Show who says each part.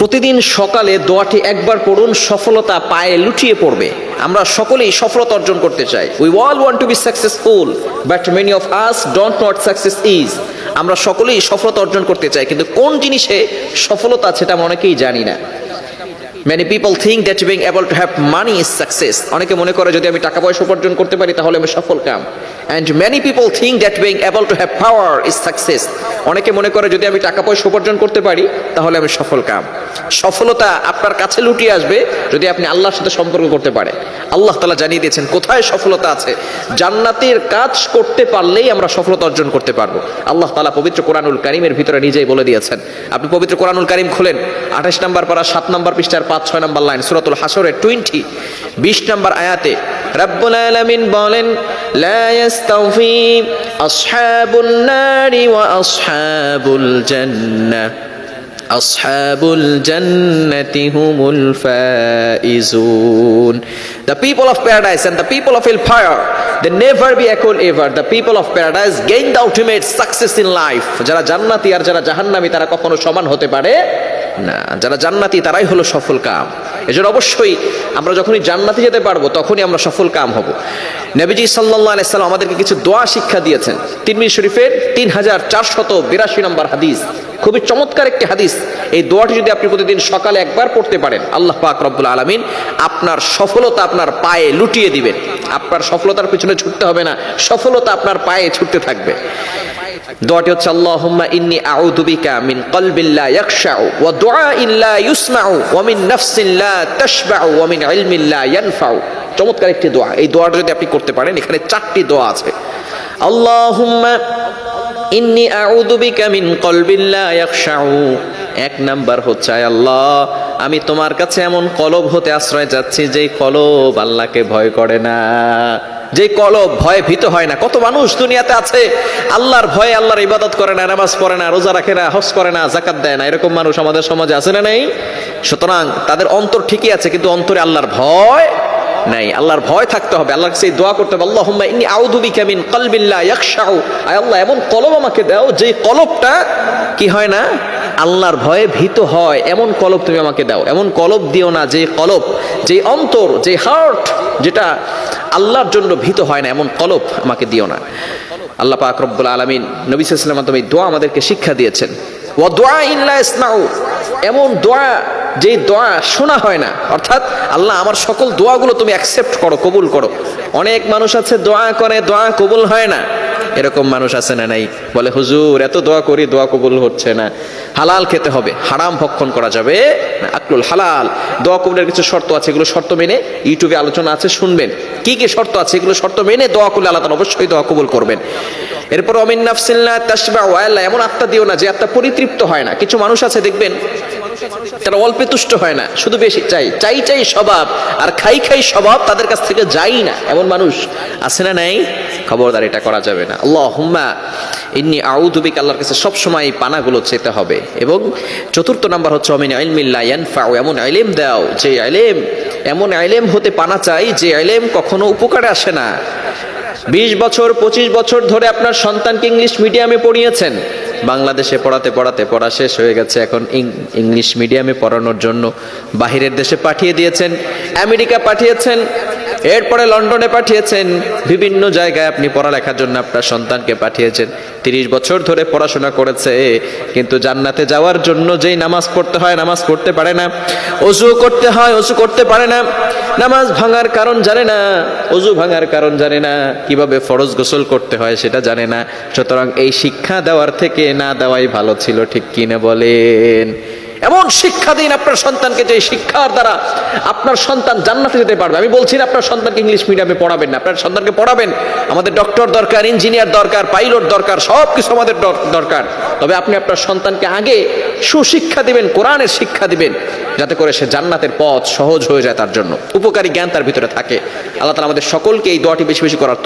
Speaker 1: প্রতিদিন সকালে দোয়াটি একবার পড়ুন, সফলতা পায়ে লুটিয়ে পড়বে। আমরা সকলেই সফলতা অর্জন করতে চাই। We all want to be successful but many of us don't not success is আমরা সকলেই সফলতা অর্জন করতে চাই, কিন্তু কোন জিনিসে সফলতা সেটা আমরা অনেকেই জানি না। Many people think that being able to have money is success অনেকে মনে করে, যদি আমি টাকা পয়সা উপার্জন করতে পারি, তাহলে আমি সফল কাম। And many people think that being able to have power is success অনেকে মনে করে, যদি আমি টাকা পয়সা উপার্জন করতে পারি, তাহলে আমি সফল কাম। সফলতা আপনার কাছে লুটিয়ে আসবে যদি আপনি আল্লাহর সাথে সম্পর্ক করতে পারেন। আল্লাহ তালা জানিয়ে দিয়েছেন, কোথায় সফলতা আছে? জান্নাতের কাজ করতে পারলেই আমরা সফলতা অর্জন করতে পারব। আল্লাহ তালা পবিত্র কোরআনুল কারিমের ভিতরে নিজেই বলে দিয়েছেন। আপনি পবিত্র কোরআনুল কারিম খোলেন, আঠাশ নম্বর পারা, সাত নম্বর পৃষ্ঠার পাঁচ ছয় নম্বর লাইন সুরাতুল হাসরের টোয়েন্টি বিশ নম্বর আয়াতে রব্বুল আলামিন বলেন লা ইয়াস্তাউফি আসহাবুন নারি ওয়া আসহাবুল জান্নাহ أصحاب الجنة هم الفائزون The people of paradise and the people of hellfire they never be equal ever The people of paradise gain the ultimate success in life যারা জান্নাতি আর যারা জাহান্নামী তারা কখনো সমান হতে পারে না, যারা জান্নাতি, তারাই হলো সফল কাম। এজন্য অবশ্যই আমরা যখনই জান্নাতি যেতে পারব, তখনই আমরা সফল কাম হব। নবীজি সাল্লাহ আলাইসাল্লাম আমাদেরকে কিছু দোয়া শিক্ষা দিয়েছেন। তিরমিজ শরীফের তিন হাজার চারশত বিরাশি নম্বর হাদিস। খুবই চমৎকার একটি হাদিস। এই দোয়াটি যদি আপনি প্রতিদিন সকালে একবার পড়তে পারেন, আল্লাহ পাক রব্বুল আলমিন আপনার সফলতা আপনার পায়ে লুটিয়ে দিবেন। আপনার সফলতার পিছনে ছুটতে হবে না, সফলতা আপনার পায়ে ছুটতে থাকবে। দোয়াটি হচ্ছে, আল্লাহুম্মা ইন্নি আউযু বিকা মিন কলবিন লা ইয়াখশাউ ওয়া দুআইন লা ইউসমাউ ওয়া মিন নাফসিন লা তাশবাউ ওয়া মিন ইলমিন লা ইয়ানফাউ। চমৎকার একটি দোয়া। এই দোয়াটা যদি আপনি করতে পারেন, এখানে চারটি দোয়া আছে। আল্লাহুম্মা ইন্নি আউযু বিকা মিন কলবিন লা ইয়াখশাউ। এক নাম্বার হচ্ছে আল্লাহ, আমি তোমার কাছে এমন কলব হতে আশ্রয় যাচ্ছি যেই কলব আল্লাহকে ভয় করে না। যে কলব ভয়ে ভীত হয় না। কত মানুষ দুনিয়াতে আছে, আল্লাহর ভয়ে আল্লাহর ইবাদত করে না, নামাজ পড়ে না, রোজা রাখে না, হজ করে না জাকাত দেয় না। এরকম মানুষ আমাদের সমাজে আছে না নেই? সুতরাং তাদের অন্তর ঠিকই আছে, কিন্তু অন্তরে আল্লাহর ভয় নাই। আল্লাহর ভয় থাকতে হবে। আল্লাহর কাছে দোয়া করতে হবে, আল্লাহুম্মা ইন্নী আউযু বিকা মিন কলবিন লা আয় আল্লাহ, এমন কলব আমাকে দাও যে কলবটা কি হয় না? আল্লাহর ভয়ে ভীত হয়। এমন কলব তুমি আমাকে দাও। এমন কলব দিও না যে কলব, যে অন্তর, যে হার্ট যেটা আল্লাহর জন্য ভীত হয় না, এমন কলব আমাকে দিও না। আল্লাহ পাক রব্বুল আলামিন নবী সাল্লাল্লাহু তুমি দোয়া আমাদেরকে শিক্ষা দিয়েছেন। ওয়া দোয়া ইল্লা ইসমাউ, এমন দোয়া যে দোয়া শোনা হয় না। অর্থাৎ আল্লাহ আমার সকল দোয়াগুলো তুমি অ্যাকসেপ্ট করো, কবুল করো। অনেক মানুষ আছে দোয়া করে, দোয়া কবুল হয় না। এরকম মানুষ আছে না নাই? বলে, হুজুর, এত দোয়া করি, দোয়া কবুল হচ্ছে না। হালাল খেতে হবে, হারাম ভক্ষণ করা যাবে আকলুল হালাল। দোয়া কবুলের কিছু শর্ত আছে, এগুলো শর্ত মেনে ইউটিউবে আলোচনা আছে, শুনবেন। কি কি শর্ত আছে, এগুলো শর্ত মেনে দোয়া করলে আল্লাহ অবশ্যই দোয়া কবুল করবেন। এরপর অমিন নাফসিল্লাহ তাসবা ওয়াল্লাহ এমন আত্মা দিও না যে আত্মা পরিতৃপ্ত হয় না। কিছু মানুষ আছে, দেখবেন তারা অল্পে তুষ্ট হয় না শুধু বেশি চাই। চাই চাই স্বভাব। আর খাই খাই স্বভাব তাদের কাছ থেকে যাই না। এমন মানুষ আছে না নাই? খবরদার এটা করা যাবে না। আল্লাহ হুম্মা ইন্নি আউদুবিক আল্লাহর কাছে সবসময় এই পানাগুলো চেতে হবে। এবং চতুর্থ নাম্বার হচ্ছে অমিন আইলমিল্লা ইয়ানফাউ এমন আইলেম দাও। যে আইলেম এমন আইলেম হতে পানা চাই যে আইলেম কখনো উপকারে আসে না। বিশ বছর, পঁচিশ বছর ধরে আপনার সন্তানকে ইংলিশ মিডিয়ামে পড়িয়েছেন। বাংলাদেশে পড়াতে পড়াতে, পড়া শেষ হয়ে গেছে। এখন ইংলিশ মিডিয়ামে পড়ানোর জন্য বাহিরের দেশে পাঠিয়ে দিয়েছেন। আমেরিকা পাঠিয়েছেন। এরপরে লন্ডনে পাঠিয়েছেন। বিভিন্ন জায়গায় আপনি পড়ালেখার জন্য আপনার সন্তানকে পাঠিয়েছেন। তিরিশ বছর ধরে পড়াশোনা করেছে কিন্তু জান্নাতে যাওয়ার জন্য যেই নামাজ পড়তে হয়, নামাজ পড়তে পারে না। অজু করতে হয়, অজু করতে পারে না। নামাজ ভাঙার কারণ জানে না, অজু ভাঙার কারণ জানে না। কীভাবে ফরজ গোসল করতে হয় সেটা জানে না। সুতরাং এই শিক্ষা দেওয়ার থেকে না দেওয়াই ভালো ছিল, ঠিক কিনা বলেন? এমন শিক্ষা দিন আপনার সন্তানকে যে শিক্ষার দ্বারা আপনার সন্তান জান্নাতে যেতে পারবে। আমি বলছি না আপনার সন্তানকে ইংলিশ মিডিয়ামে পড়াবেন না। আপনার সন্তানকে পড়াবেন, আমাদের ডক্টর দরকার, ইঞ্জিনিয়ার দরকার, পাইলট দরকার সব কিছু আমাদের দরকার। তবে আপনি আপনার সন্তানকে আগে সুশিক্ষা দিবেন, কোরআনের শিক্ষা দিবেন, যাতে করে সে জান্নাতের পথ সহজ হয়ে যায় তার জন্য। উপকারী জ্ঞান তার ভিতরে থাকে। আল্লাহ তালা আমাদের সকলকে এই দোয়াটি বেশি বেশি করার